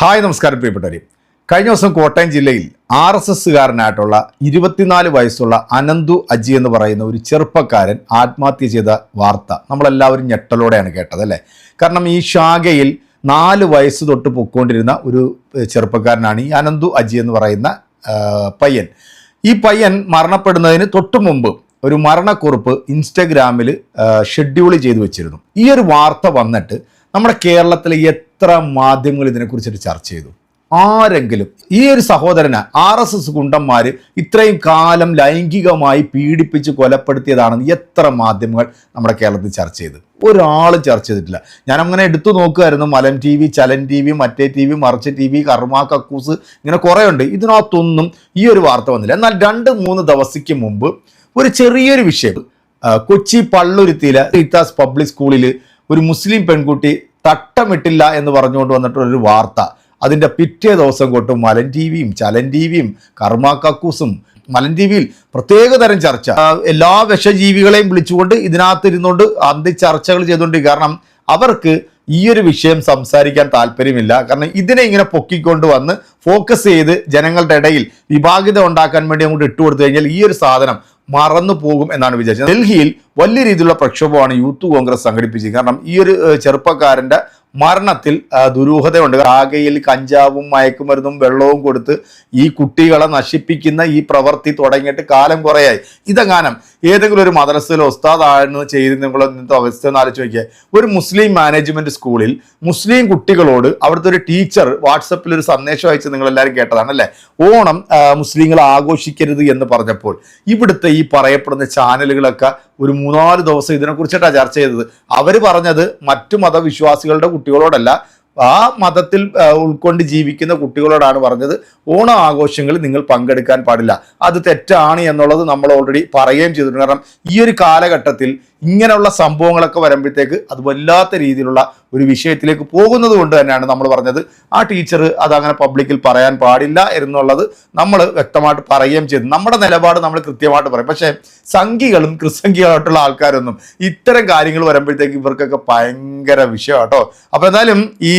Hi നമസ്കാരം പ്രിയപ്പെട്ടവരെ. കഴിഞ്ഞ ദിവസം കോട്ടയം ജില്ലയിൽ ആർ എസ് എസ്സുകാരനായിട്ടുള്ള ഇരുപത്തിനാല് വയസ്സുള്ള അനന്തു അജി എന്ന് പറയുന്ന ഒരു ചെറുപ്പക്കാരൻ ആത്മഹത്യ ചെയ്ത വാർത്ത നമ്മളെല്ലാവരും ഞെട്ടലോടെയാണ് കേട്ടത് അല്ലേ? കാരണം ഈ ശാഖയിൽ നാല് വയസ്സ് തൊട്ട് പൊയ്ക്കൊണ്ടിരുന്ന ഒരു ചെറുപ്പക്കാരനാണ് ഈ അനന്തു അജി എന്ന് പറയുന്ന പയ്യൻ. ഈ പയ്യൻ മരണപ്പെടുന്നതിന് തൊട്ടു മുമ്പ് ഒരു മരണക്കുറിപ്പ് ഇൻസ്റ്റഗ്രാമിൽ ഷെഡ്യൂൾ ചെയ്തു വെച്ചിരുന്നു. ഈ ഒരു വാർത്ത വന്നിട്ട് നമ്മുടെ കേരളത്തിലെ എത്ര മാധ്യമങ്ങൾ ഇതിനെക്കുറിച്ചിട്ട് ചർച്ച ചെയ്തു? ആരെങ്കിലും ഈ ഒരു സഹോദരന് ആർ എസ് എസ് ഗുണ്ടന്മാർ ഇത്രയും കാലം ലൈംഗികമായി പീഡിപ്പിച്ച് കൊലപ്പെടുത്തിയതാണെന്ന് എത്ര മാധ്യമങ്ങൾ നമ്മുടെ കേരളത്തിൽ ചർച്ച ചെയ്തു? ഒരാളും ചർച്ച ചെയ്തിട്ടില്ല. ഞാൻ അങ്ങനെ എടുത്തു നോക്കുമായിരുന്നു മലം ടി വി ചലൻ ടി വി മറ്റേ ടി വി മറിച്ച് ടി വി കർമ്മ കക്കൂസ് ഇങ്ങനെ കുറേ ഉണ്ട് ഇതിനകത്തൊന്നും ഈ ഒരു വാർത്ത വന്നില്ല. എന്നാൽ രണ്ട് മൂന്ന് ദിവസയ്ക്ക് മുമ്പ് ഒരു ചെറിയൊരു വിഷയം. കൊച്ചി പള്ളുരുത്തിയിലെ റീത്താസ് പബ്ലിക് സ്കൂളിൽ ഒരു മുസ്ലിം പെൺകുട്ടി തട്ടമിട്ടില്ല എന്ന് പറഞ്ഞുകൊണ്ട് വന്നിട്ടുള്ളൊരു വാർത്ത. അതിന്റെ പിറ്റേ ദിവസം തൊട്ട് മലൻ ടി വിയും ചലൻ ടി വിയും കർമ്മ കക്കൂസും മലൻ ടി വിയിൽ പ്രത്യേക തരം ചർച്ച. എല്ലാ വിഷജീവികളെയും വിളിച്ചുകൊണ്ട് ഇതിനകത്ത് ഇരുന്നുകൊണ്ട് അന്തി ചർച്ചകൾ ചെയ്തുകൊണ്ട് കാരണം അവർക്ക് ഈ ഒരു വിഷയം സംസാരിക്കാൻ താല്പര്യമില്ല. കാരണം ഇതിനെ ഇങ്ങനെ പൊക്കിക്കൊണ്ട് വന്ന് ഫോക്കസ് ചെയ്ത് ജനങ്ങളുടെ ഇടയിൽ വിഭാഗിത ഉണ്ടാക്കാൻ വേണ്ടി അങ്ങോട്ട് ഇട്ടുകൊടുത്തു കഴിഞ്ഞാൽ ഈ ഒരു സാധനം മറന്നു പോകും എന്നാണ് വിചാരിച്ചത്. ഡൽഹിയിൽ വലിയ രീതിയിലുള്ള പ്രക്ഷോഭമാണ് യൂത്ത് കോൺഗ്രസ് സംഘടിപ്പിച്ചത്. കാരണം ഈ ഒരു ചെറുപ്പക്കാരന്റെ മരണത്തിൽ ദുരൂഹതയുണ്ട്. ആകെയിൽ കഞ്ചാവും മയക്കുമരുന്നും വെള്ളവും കൊടുത്ത് ഈ കുട്ടികളെ നശിപ്പിക്കുന്ന ഈ പ്രവൃത്തി തുടങ്ങിയിട്ട് കാലം കുറയായി. ഇതെങ്ങാനും ഏതെങ്കിലും ഒരു മദ്രസയിലോ ഉസ്താദാണെന്ന് ചെയ്തിരുന്നെങ്കിലോ ഇന്നത്തെ അവസ്ഥ എന്ന് ആലോചിച്ച് നോക്കിയാൽ ഒരു മുസ്ലിം മാനേജ്മെന്റ് സ്കൂളിൽ മുസ്ലിം കുട്ടികളോട് അവിടുത്തെ ഒരു ടീച്ചർ വാട്സപ്പിൽ ഒരു സന്ദേശം അയച്ച് നിങ്ങൾ എല്ലാവരും കേട്ടതാണ് അല്ലേ? ഓണം മുസ്ലിങ്ങൾ ആഘോഷിക്കരുത് എന്ന് പറഞ്ഞപ്പോൾ ഇവിടുത്തെ ഈ പറയപ്പെടുന്ന ചാനലുകളൊക്കെ ഒരു മൂന്നാൽ ദിവസം ഇതിനെക്കുറിച്ചിട്ടാണ് ചർച്ച ചെയ്തത്. അവർ പറഞ്ഞത് മറ്റു മതവിശ്വാസികളുടെ കുട്ടികളോടല്ല ആ മതത്തിൽ ഉൾക്കൊണ്ട് ജീവിക്കുന്ന കുട്ടികളോടാണ് പറഞ്ഞത്. ഓണ ആഘോഷങ്ങളിൽ നിങ്ങൾ പങ്കെടുക്കാൻ പാടില്ല. അത് തെറ്റാണ് എന്നുള്ളത് നമ്മൾ ഓൾറെഡി പറയുകയും ചെയ്തിട്ടുണ്ട്. കാരണം ഈ ഒരു കാലഘട്ടത്തിൽ ഇങ്ങനെയുള്ള സംഭവങ്ങളൊക്കെ വരുമ്പോഴത്തേക്ക് അത് വല്ലാത്ത രീതിയിലുള്ള ഒരു വിഷയത്തിലേക്ക് പോകുന്നത് കൊണ്ട് തന്നെയാണ് നമ്മൾ പറഞ്ഞത്. ആ ടീച്ചർ അത് അങ്ങനെ പബ്ലിക്കിൽ പറയാൻ പാടില്ല എന്നുള്ളത് നമ്മൾ വ്യക്തമായിട്ട് പറയുകയും ചെയ്തു. നമ്മുടെ നിലപാട് നമ്മൾ കൃത്യമായിട്ട് പറയും. പക്ഷേ സംഘികളും കൃസംഖികളായിട്ടുള്ള ആൾക്കാരൊന്നും ഇത്തരം കാര്യങ്ങൾ വരുമ്പോഴത്തേക്ക് ഇവർക്കൊക്കെ ഭയങ്കര വിഷയം കേട്ടോ അപ്പോൾ എന്തായാലും ഈ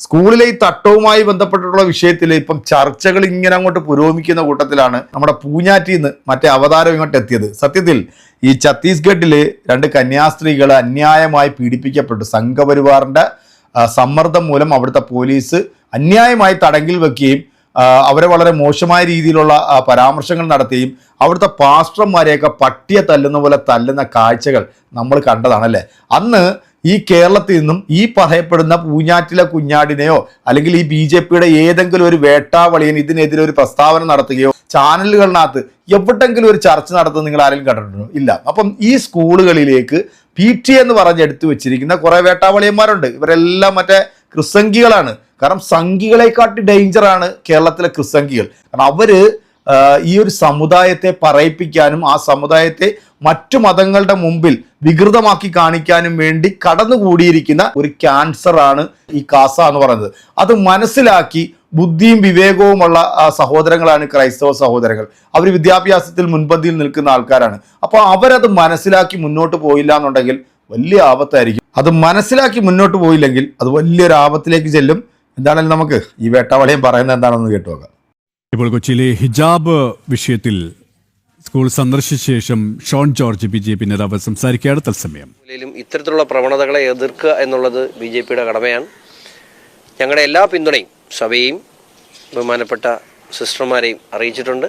സ്കൂളിലെ ഈ തട്ടവുമായി ബന്ധപ്പെട്ടിട്ടുള്ള വിഷയത്തിൽ ഇപ്പം ചർച്ചകൾ ഇങ്ങനെ അങ്ങോട്ട് പുരോഗമിക്കുന്ന കൂട്ടത്തിലാണ് നമ്മുടെ പൂഞ്ഞാറ്റിൽ നിന്ന് മറ്റേ അവതാരം ഇങ്ങോട്ട് എത്തിയത്. സത്യത്തിൽ ഈ ഛത്തീസ്ഗഡിൽ രണ്ട് കന്യാസ്ത്രീകൾ അന്യായമായി പീഡിപ്പിക്കപ്പെട്ടു. സംഘപരിവാറിന്റെ ആ, സമ്മർദ്ദം മൂലം അവിടുത്തെ പോലീസ് അന്യായമായി തടങ്കിൽ വെക്കുകയും അവരെ വളരെ മോശമായ രീതിയിലുള്ള പരാമർശങ്ങൾ നടത്തുകയും അവിടുത്തെ പാസ്റ്റർമാരെയൊക്കെ പട്ടിയെ തല്ലുന്ന പോലെ തല്ലുന്ന കാഴ്ചകൾ നമ്മൾ കണ്ടതാണല്ലേ? അന്ന് ഈ കേരളത്തിൽ നിന്നും ഈ പറയപ്പെടുന്ന പൂഞ്ഞാറ്റിലെ കുഞ്ഞാടിനെയോ അല്ലെങ്കിൽ ഈ ബി ജെ പിയുടെ ഏതെങ്കിലും ഒരു വേട്ടാവളിയൻ ഇതിനെതിരെ ഒരു പ്രസ്താവന നടത്തുകയോ ചാനലുകളിനകത്ത് എവിടെങ്കിലും ഒരു ചർച്ച നടത്തുന്നത് നിങ്ങൾ ആരെങ്കിലും കണ്ടിട്ടുണ്ടോ? ഇല്ല. അപ്പം ഈ സ്കൂളുകളിലേക്ക് പി ടി എന്ന് പറഞ്ഞ് എടുത്തു വെച്ചിരിക്കുന്ന കുറെ വേട്ടാവളിയന്മാരുണ്ട്. ഇവരെല്ലാം മറ്റേ ക്രിസംഖികളാണ് കാരണം സംഘികളെക്കാട്ടി ഡേഞ്ചറാണ് കേരളത്തിലെ ക്രിസംഖികൾ കാരണം അവർ ഈ ഒരു സമുദായത്തെ പറയിപ്പിക്കാനും ആ സമുദായത്തെ മറ്റു മതങ്ങളുടെ മുമ്പിൽ വികൃതമാക്കി കാണിക്കാനും വേണ്ടി കടന്നുകൂടിയിരിക്കുന്ന ഒരു ക്യാൻസർ ആണ് ഈ കാസ എന്ന് പറയുന്നത്. അത് മനസ്സിലാക്കി ബുദ്ധിയും വിവേകവുമുള്ള സഹോദരങ്ങളാണ് ക്രൈസ്തവ സഹോദരങ്ങൾ. അവർ വിദ്യാഭ്യാസത്തിൽ മുൻപന്തിയിൽ നിൽക്കുന്ന ആൾക്കാരാണ്. അപ്പോൾ അവരത് മനസ്സിലാക്കി മുന്നോട്ട് പോയില്ല എന്നുണ്ടെങ്കിൽ വലിയ ആപത്തായിരിക്കും. അത് മനസ്സിലാക്കി മുന്നോട്ട് പോയില്ലെങ്കിൽ അത് വലിയൊരു ആപത്തിലേക്ക് ചെല്ലും. എന്താണെങ്കിലും നമുക്ക് ഈ വേട്ടവളയും പറയുന്നത് എന്താണെന്ന് കേട്ടു നോക്കാം. ഇപ്പോൾ കൊച്ചിയിലെ ഹിജാബ് വിഷയത്തിൽ സ്കൂൾ സന്ദർശിച്ച ശേഷം Shone George B J P നേതാവ് സംസാരിക്കുകയാണ്. തത്സമയം. ഇത്തരത്തിലുള്ള പ്രവണതകളെ എതിർക്കുക എന്നുള്ളത് ബി ജെ പിയുടെ കടമയാണ്. ഞങ്ങളുടെ എല്ലാ പിന്തുണയും സഭയെയും ബഹുമാനപ്പെട്ട സിസ്റ്റർമാരെയും അറിയിച്ചിട്ടുണ്ട്.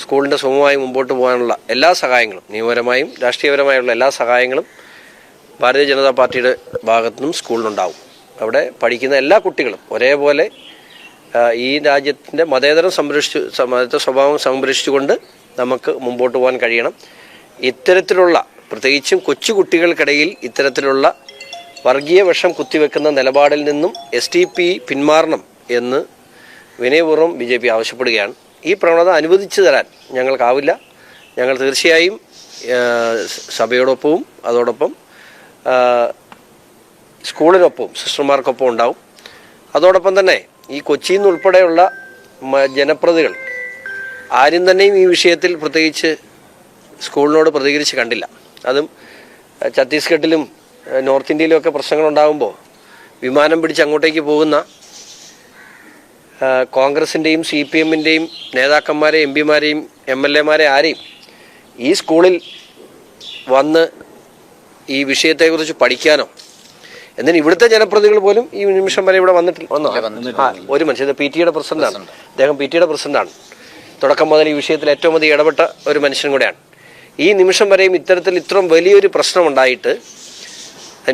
സ്കൂളിന്റെ സുഖമായി മുമ്പോട്ട് പോകാനുള്ള എല്ലാ സഹായങ്ങളും നിയമപരമായും രാഷ്ട്രീയപരമായുള്ള എല്ലാ സഹായങ്ങളും ഭാരതീയ ജനതാ പാർട്ടിയുടെ ഭാഗത്തു നിന്നും സ്കൂളിലുണ്ടാവും. അവിടെ പഠിക്കുന്ന എല്ലാ കുട്ടികളും ഒരേപോലെ ഈ രാജ്യത്തിന്റെ മതേതരം സംരക്ഷിച്ചു മതത്തെ സ്വഭാവം സംരക്ഷിച്ചുകൊണ്ട് നമുക്ക് മുമ്പോട്ട് പോകാൻ കഴിയണം. ഇത്തരത്തിലുള്ള പ്രത്യേകിച്ചും കൊച്ചു കുട്ടികൾക്കിടയിൽ ഇത്തരത്തിലുള്ള വർഗീയ വിഷം കുത്തിവെക്കുന്ന നിലപാടിൽ നിന്നും എസ് ടി പി പിന്മാറണം എന്ന് വിനയപൂർവം ബി ജെ പി ആവശ്യപ്പെടുകയാണ്. ഈ പ്രവണത അനുവദിച്ചു തരാൻ ഞങ്ങൾക്കാവില്ല. ഞങ്ങൾ തീർച്ചയായും സഭയോടൊപ്പവും അതോടൊപ്പം സ്കൂളിനൊപ്പവും സിസ്റ്റർമാർക്കൊപ്പം ഉണ്ടാവും. അതോടൊപ്പം തന്നെ ഈ കൊച്ചിയിൽ നിന്നുൾപ്പെടെയുള്ള ജനപ്രതികൾ ആരും തന്നെയും ഈ വിഷയത്തിൽ പ്രത്യേകിച്ച് സ്കൂളിനോട് പ്രതികരിച്ച് കണ്ടില്ല. അതും ഛത്തീസ്ഗഡിലും നോർത്ത് ഇന്ത്യയിലും ഒക്കെ പ്രശ്നങ്ങളുണ്ടാകുമ്പോൾ വിമാനം പിടിച്ച് അങ്ങോട്ടേക്ക് പോകുന്ന കോൺഗ്രസിന്റെയും സി പി എമ്മിന്റെയും നേതാക്കന്മാരെ എം പിമാരെയും എം എൽ എമാരെ ആരെയും ഈ സ്കൂളിൽ വന്ന് ഈ വിഷയത്തെക്കുറിച്ച് പഠിക്കാനോ എന്നാൽ ഇവിടുത്തെ ജനപ്രതിനിധികൾ പോലും ഈ നിമിഷം വരെ ഇവിടെ വന്നിട്ടില്ല വന്നോ? ഒരു മനുഷ്യൻ പി ടിയുടെ പ്രസിഡന്റാണ്. അദ്ദേഹം പി ടിയുടെ പ്രസിഡന്റാണ്. തുടക്കം മുതൽ ഈ വിഷയത്തിൽ ഏറ്റവും അധികം ഇടപെട്ട ഒരു മനുഷ്യൻ കൂടെയാണ്. ഈ നിമിഷം വരെയും ഇത്തരത്തിൽ ഇത്രയും വലിയൊരു പ്രശ്നമുണ്ടായിട്ട്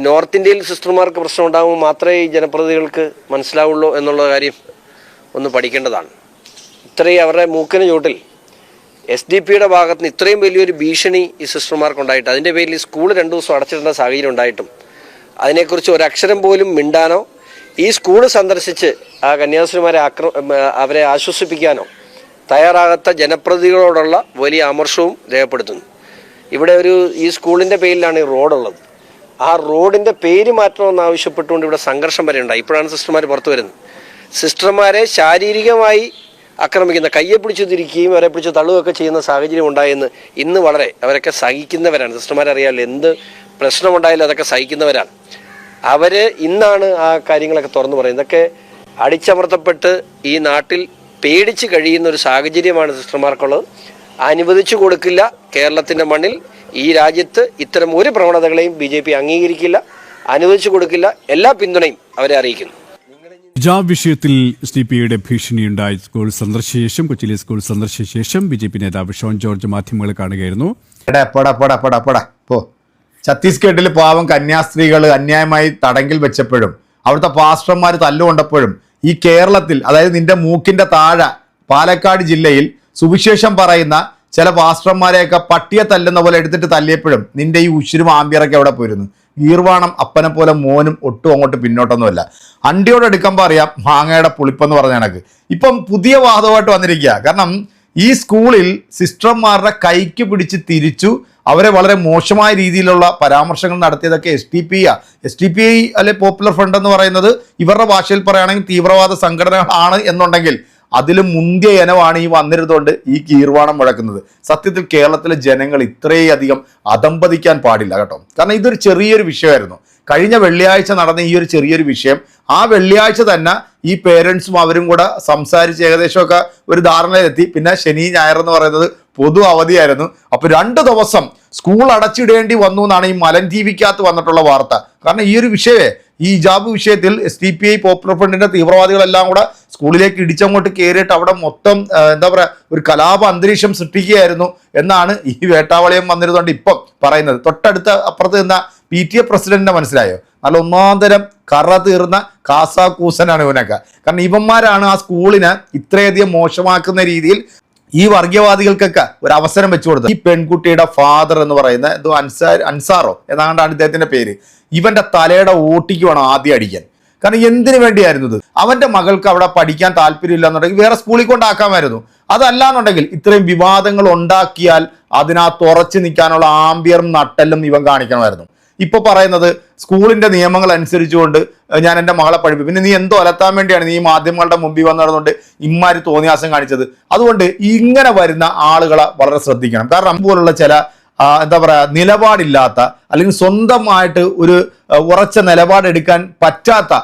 നോർത്ത് ഇന്ത്യയിൽ സിസ്റ്റർമാർക്ക് പ്രശ്നം ഉണ്ടാകുമ്പോൾ മാത്രമേ ഈ ജനപ്രതിനിധികൾക്ക് മനസ്സിലാവുള്ളൂ എന്നുള്ള കാര്യം ഒന്ന് പഠിക്കേണ്ടതാണ്. ഇത്രയും അവരുടെ മൂക്കിന് ചൂട്ടിൽ എസ് ഡി പിയുടെ ഭാഗത്ത് നിന്ന് ഇത്രയും വലിയൊരു ഭീഷണി ഈ സിസ്റ്റർമാർക്ക് ഉണ്ടായിട്ട് അതിന്റെ പേരിൽ ഈ സ്കൂൾ രണ്ട് ദിവസം അടച്ചിടേണ്ട സാഹചര്യം ഉണ്ടായിട്ടും അതിനെക്കുറിച്ച് ഒരക്ഷരം പോലും മിണ്ടാനോ ഈ സ്കൂൾ സന്ദർശിച്ച് ആ കന്യാസ്ത്രീമാരെ ആക്ര അവരെ ആശ്വസിപ്പിക്കാനോ തയ്യാറാകാത്ത ജനപ്രതികളോടുള്ള വലിയ അമർഷവും രേഖപ്പെടുത്തുന്നു. ഇവിടെ ഒരു ഈ സ്കൂളിന്റെ പേരിലാണ് ഈ റോഡുള്ളത്. ആ റോഡിന്റെ പേര് മാറ്റണമെന്ന് ആവശ്യപ്പെട്ടുകൊണ്ട് ഇവിടെ സംഘർഷം വരെ ഉണ്ടായി. ഇപ്പോഴാണ് സിസ്റ്റർമാർ പുറത്തു വരുന്നത്. സിസ്റ്റർമാരെ ശാരീരികമായി ആക്രമിക്കുന്ന കയ്യെ പിടിച്ചു തിരിക്കുകയും അവരെ പിടിച്ച് തള്ളുകയൊക്കെ ചെയ്യുന്ന സാഹചര്യം ഉണ്ടായെന്ന് ഇന്ന് വളരെ അവരൊക്കെ സഹിക്കുന്നവരാണ്. സിസ്റ്റർമാർ എന്ത് പ്രശ്നമുണ്ടായാലും അതൊക്കെ സഹിക്കുന്നവരാണ്. അവർ ഇന്നാണ് ആ കാര്യങ്ങളൊക്കെ തുറന്നു പറയുന്നത്. ഇതൊക്കെ അടിച്ചമർത്തപ്പെട്ട് ഈ നാട്ടിൽ പേടിച്ച് കഴിയുന്ന ഒരു സാഹചര്യമാണ് സിസ്റ്റർമാർക്കുള്ളത്. അനുവദിച്ചു കൊടുക്കില്ല കേരളത്തിന്റെ മണ്ണിൽ. ഈ രാജ്യത്ത് ഇത്തരം ഒരു പ്രവണതകളെയും ബി ജെ പി അംഗീകരിക്കില്ല. അനുവദിച്ചു കൊടുക്കില്ല. എല്ലാ പിന്തുണയും അവരെ അറിയിക്കുന്നു. ഹിജാബ് വിഷയത്തിൽ എസ് ഡി പിയുടെ ഭീഷണിയുണ്ടായി സ്കൂൾ സന്ദർശിച്ച ശേഷം കൊച്ചിയിലെ സ്കൂൾ സന്ദർശിച്ച ശേഷം ബി ജെ പി നേതാവ് ഷോൺ ജോർജ് മാധ്യമങ്ങളെ കാണുകയായിരുന്നു. എടാ പോടാ പോടാ പോടാ പോടാ. പോ. ഛത്തീസ്ഗഡിൽ പാവം കന്യാസ്ത്രീകൾ അന്യായമായി തടങ്കിൽ വെച്ചപ്പോഴും അവിടുത്തെ പാസ്റ്റർമാർ തല്ലുകൊണ്ടപ്പോഴും ഈ കേരളത്തിൽ അതായത് നിന്റെ മൂക്കിന്റെ താഴെ പാലക്കാട് ജില്ലയിൽ സുവിശേഷം പറയുന്ന ചില പാസ്റ്റർമാരെയൊക്കെ പട്ടിയെ തല്ലുന്ന പോലെ എടുത്തിട്ട് തല്ലിയപ്പോഴും നിന്റെ ഈ ഉശിരും ആമ്പിയറൊക്കെ അവിടെ പോയിരുന്നു? ഈർവാണം അപ്പനെ പോലെ മോനും ഒട്ടും അങ്ങോട്ട് പിന്നോട്ടൊന്നുമല്ല. അണ്ടിയോട് എടുക്കുമ്പോൾ അറിയാം മാങ്ങയുടെ പുളിപ്പെന്ന് പറഞ്ഞ കണക്ക്. ഇപ്പം പുതിയ വാദമായിട്ട് വന്നിരിക്കുക കാരണം ഈ സ്കൂളിൽ സിസ്റ്റർമാരുടെ കൈക്ക് പിടിച്ച് തിരിച്ചു അവരെ വളരെ മോശമായ രീതിയിലുള്ള പരാമർശങ്ങൾ നടത്തിയതൊക്കെ S T P S T P I അല്ലെ പോപ്പുലർ ഫ്രണ്ട് എന്ന് പറയുന്നത് ഇവരുടെ ഭാഷയിൽ പറയുകയാണെങ്കിൽ തീവ്രവാദ സംഘടനകളാണ് എന്നുണ്ടെങ്കിൽ അതിലും മുന്തിയ ഇനമാണ് ഈ വന്നിരുന്നുകൊണ്ട് ഈ കീർവാണം മുഴക്കുന്നത്. സത്യത്തിൽ കേരളത്തിലെ ജനങ്ങൾ ഇത്രയധികം അതമ്പതിക്കാൻ പാടില്ല കേട്ടോ. കാരണം ഇതൊരു ചെറിയൊരു വിഷയമായിരുന്നു. കഴിഞ്ഞ വെള്ളിയാഴ്ച നടന്ന ഈ ഒരു ചെറിയൊരു വിഷയം. ആ വെള്ളിയാഴ്ച തന്നെ ഈ പേരൻസും അവരും കൂടെ സംസാരിച്ച് ഏകദേശമൊക്കെ ഒരു ധാരണയിലെത്തി. പിന്നെ ശനി ഞായർ എന്ന് പറയുന്നത് പൊതു അവധിയായിരുന്നു. അപ്പോൾ രണ്ട് ദിവസം സ്കൂൾ അടച്ചിടേണ്ടി വന്നു എന്നാണ് ഈ മലൻ ടി വിക്കകത്ത് വന്നിട്ടുള്ള വാർത്ത. കാരണം ഈ ഒരു വിഷയമേ ഈ ഹിജാബ് വിഷയത്തിൽ S D P I popular ഫ്രണ്ടിന്റെ തീവ്രവാദികളെല്ലാം കൂടെ സ്കൂളിലേക്ക് ഇടിച്ചങ്ങോട്ട് കയറിയിട്ട് അവിടെ മൊത്തം എന്താ പറയുക ഒരു കലാപ അന്തരീക്ഷം സൃഷ്ടിക്കുകയായിരുന്നു എന്നാണ് ഈ വേട്ടാവളിയം വന്നിരുന്നുകൊണ്ട് ഇപ്പം പറയുന്നത്. തൊട്ടടുത്ത അപ്പുറത്ത് നിന്ന പി ടി എ പ്രസിഡന്റിനെ മനസ്സിലായോ? നല്ല ഒന്നാന്തരം കറ തീർന്ന കാസാക്കൂസനാണ് ഇവനൊക്കെ. കാരണം ഇവന്മാരാണ് ആ സ്കൂളിനെ ഇത്രയധികം മോശമാക്കുന്ന രീതിയിൽ ഈ വർഗീയവാദികൾക്കൊക്കെ ഒരു അവസരം വെച്ചു കൊടുത്തത്. ഈ പെൺകുട്ടിയുടെ ഫാദർ എന്ന് പറയുന്ന എന്തോ അൻസാർ അൻസാറോ ഏതാണ്ടാണ് ഇദ്ദേഹത്തിന്റെ പേര്. ഇവന്റെ തലയുടെ ഓട്ടിക്ക് വേണം ആദ്യം അടിക്കാൻ. കാരണം എന്തിനു വേണ്ടിയായിരുന്നു ഇത്? അവന്റെ മകൾക്ക് അവിടെ പഠിക്കാൻ താല്പര്യമില്ല എന്നുണ്ടെങ്കിൽ വേറെ സ്കൂളിൽ കൊണ്ടാക്കാമായിരുന്നു. അതല്ല എന്നുണ്ടെങ്കിൽ ഇത്രയും വിവാദങ്ങൾ ഉണ്ടാക്കിയാൽ അതിനകത്ത് ഉറച്ചു നിൽക്കാനുള്ള ആംബിയറും നട്ടെല്ലും ഇവൻ കാണിക്കണമായിരുന്നു. ഇപ്പൊ പറയുന്നത് സ്കൂളിന്റെ നിയമങ്ങൾ അനുസരിച്ചുകൊണ്ട് ഞാൻ എന്റെ മകളെ പഠിപ്പിക്കും. പിന്നെ നീ എന്തോ അലത്താൻ വേണ്ടിയാണ് നീ മാധ്യമങ്ങളുടെ മുമ്പിൽ വന്ന് നടന്നുകൊണ്ട് ഇമ്മാരി തോന്നിയാസം കാണിച്ചത്. അതുകൊണ്ട് ഇങ്ങനെ വരുന്ന ആളുകളെ വളരെ ശ്രദ്ധിക്കണം. കാരണം പോലുള്ള ചില എന്താ പറയാ നിലപാടില്ലാത്ത അല്ലെങ്കിൽ സ്വന്തമായിട്ട് ഒരു ഉറച്ച നിലപാടെടുക്കാൻ പറ്റാത്ത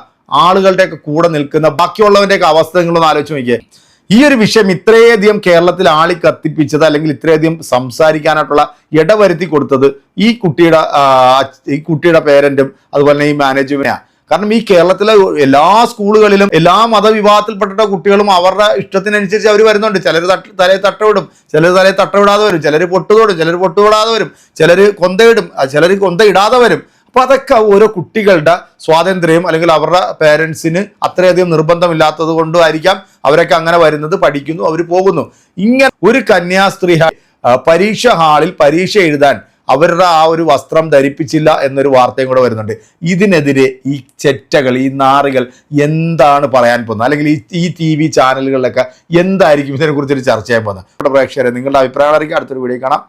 ആളുകളുടെയൊക്കെ കൂടെ നിൽക്കുന്ന ബാക്കിയുള്ളവന്റെയൊക്കെ അവസ്ഥ നിങ്ങളൊന്ന് ആലോചിച്ച് നോക്കിയേ. ഈ ഒരു വിഷയം ഇത്രയധികം കേരളത്തിൽ ആളി കത്തിപ്പിച്ചത് അല്ലെങ്കിൽ ഇത്രയധികം സംസാരിക്കാനായിട്ടുള്ള ഇടവരുത്തി കൊടുത്തത് ഈ കുട്ടിയുടെ ഈ കുട്ടിയുടെ പേരന്റും അതുപോലെ തന്നെ ഈ മാനേജ്മെന്റാണ് കാരണം ഈ കേരളത്തിലെ എല്ലാ സ്കൂളുകളിലും എല്ലാ മതവിഭാഗത്തിൽപ്പെട്ട കുട്ടികളും അവരുടെ ഇഷ്ടത്തിനനുസരിച്ച് അവർ വരുന്നുണ്ട്. ചിലർ തട്ട് തലയിൽ തട്ടവിടും ചിലർ തലയിൽ തട്ടവിടാതെ വരും. ചിലർ പൊട്ടുതോടും ചിലർ പൊട്ടുതൊടാതെ വരും. ചിലർ കൊന്തയിടും ചിലർ കൊന്തയിടാതെ വരും. അപ്പൊ അതൊക്കെ ഓരോ കുട്ടികളുടെ സ്വാതന്ത്ര്യം അല്ലെങ്കിൽ അവരുടെ പേരൻസിന് അത്രയധികം നിർബന്ധമില്ലാത്തത് കൊണ്ടുമായിരിക്കാം അവരൊക്കെ അങ്ങനെ വരുന്നത് പഠിക്കുന്നു അവർ പോകുന്നു. ഇങ്ങനെ ഒരു കന്യാസ്ത്രീ പരീക്ഷ ഹാളിൽ പരീക്ഷ എഴുതാൻ അവരുടെ ആ ഒരു വസ്ത്രം ധരിപ്പിച്ചില്ല എന്നൊരു വാർത്തയും കൂടെ വരുന്നുണ്ട്. ഇതിനെതിരെ ഈ ചെറ്റകൾ ഈ നാറികൾ എന്താണ് പറയാൻ പോകുന്നത്? അല്ലെങ്കിൽ ഈ ഈ ടി വി ചാനലുകളിലൊക്കെ എന്തായിരിക്കും ഇതിനെക്കുറിച്ചൊരു ചർച്ച ചെയ്യാൻ പോകുന്നത് പ്രേക്ഷകരെ നിങ്ങളുടെ അഭിപ്രായം അറിയിക്കുക അടുത്തൊരു വീഡിയോ കാണാം.